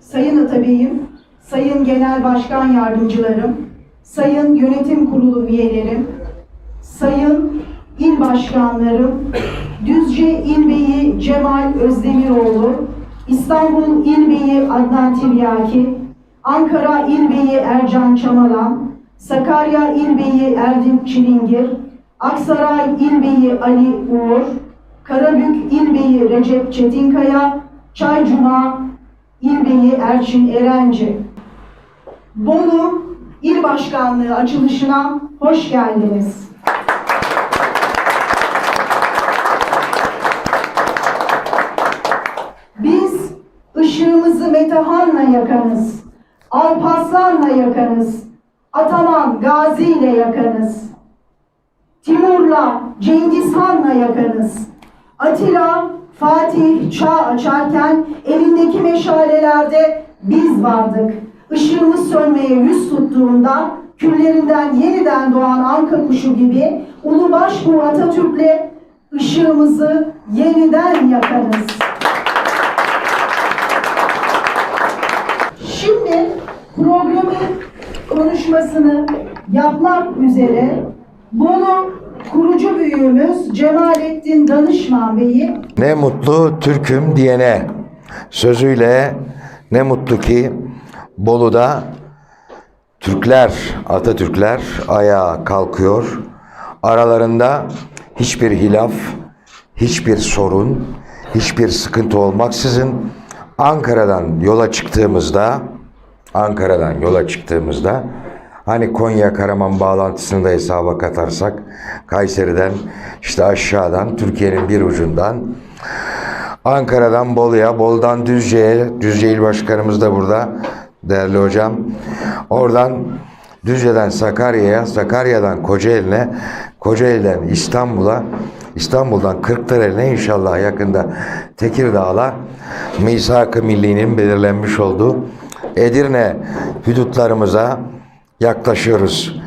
Sayın Atabeyim, Sayın Genel Başkan Yardımcılarım, Sayın Yönetim Kurulu üyelerim, Sayın İl Başkanlarım, Düzce İl Beyi Cemal Özdemiroğlu, İstanbul İl Beyi Adnan Tiryaki, Ankara İl Beyi Ercan Çamalan, Sakarya İl Beyi Erdinç Çilingir, Aksaray İl Beyi Ali Uğur, Karabük İl Beyi Recep Çetinkaya, Çaycuma İl Beyi Erçin Erenci. Bolu İl Başkanlığı açılışına hoş geldiniz. Biz ışığımızı Metehan'la yakanız, Alparslan'la yakanız, Ataman Gazi ile yakanız, Timur'la Cengiz Han'la yakanız, Atilla Fatih çağ açarken elindeki meşalelerde biz vardık. Işığımız sönmeye yüz tuttuğunda küllerinden yeniden doğan anka kuşu gibi Ulubaşbu Atatürk'le ışığımızı yeniden yakarız. Şimdi programın konuşmasını yapmak üzere Bolu kurucu büyüğümüz Cemalettin Danışman Bey'i Ne mutlu Türk'üm diyene sözüyle ne mutlu ki Bolu'da Türkler, Atatürkler ayağa kalkıyor. Aralarında hiçbir hilaf, hiçbir sorun, hiçbir sıkıntı olmaksızın Ankara'dan yola çıktığımızda Ankara'dan yola çıktığımızda hani Konya Karaman bağlantısını da hesaba katarsak Kayseri'den işte aşağıdan Türkiye'nin bir ucundan Ankara'dan Bolu'ya, Bolu'dan Düzce'ye, Düzce İl Başkanımız da burada değerli hocam. Oradan Düzce'den Sakarya'ya, Sakarya'dan Kocaeli'ne, Kocaeli'den İstanbul'a, İstanbul'dan Kırklareli'ne inşallah yakında Tekirdağ'a misak-ı millinin belirlenmiş olduğu Edirne hudutlarımıza yaklaşıyoruz.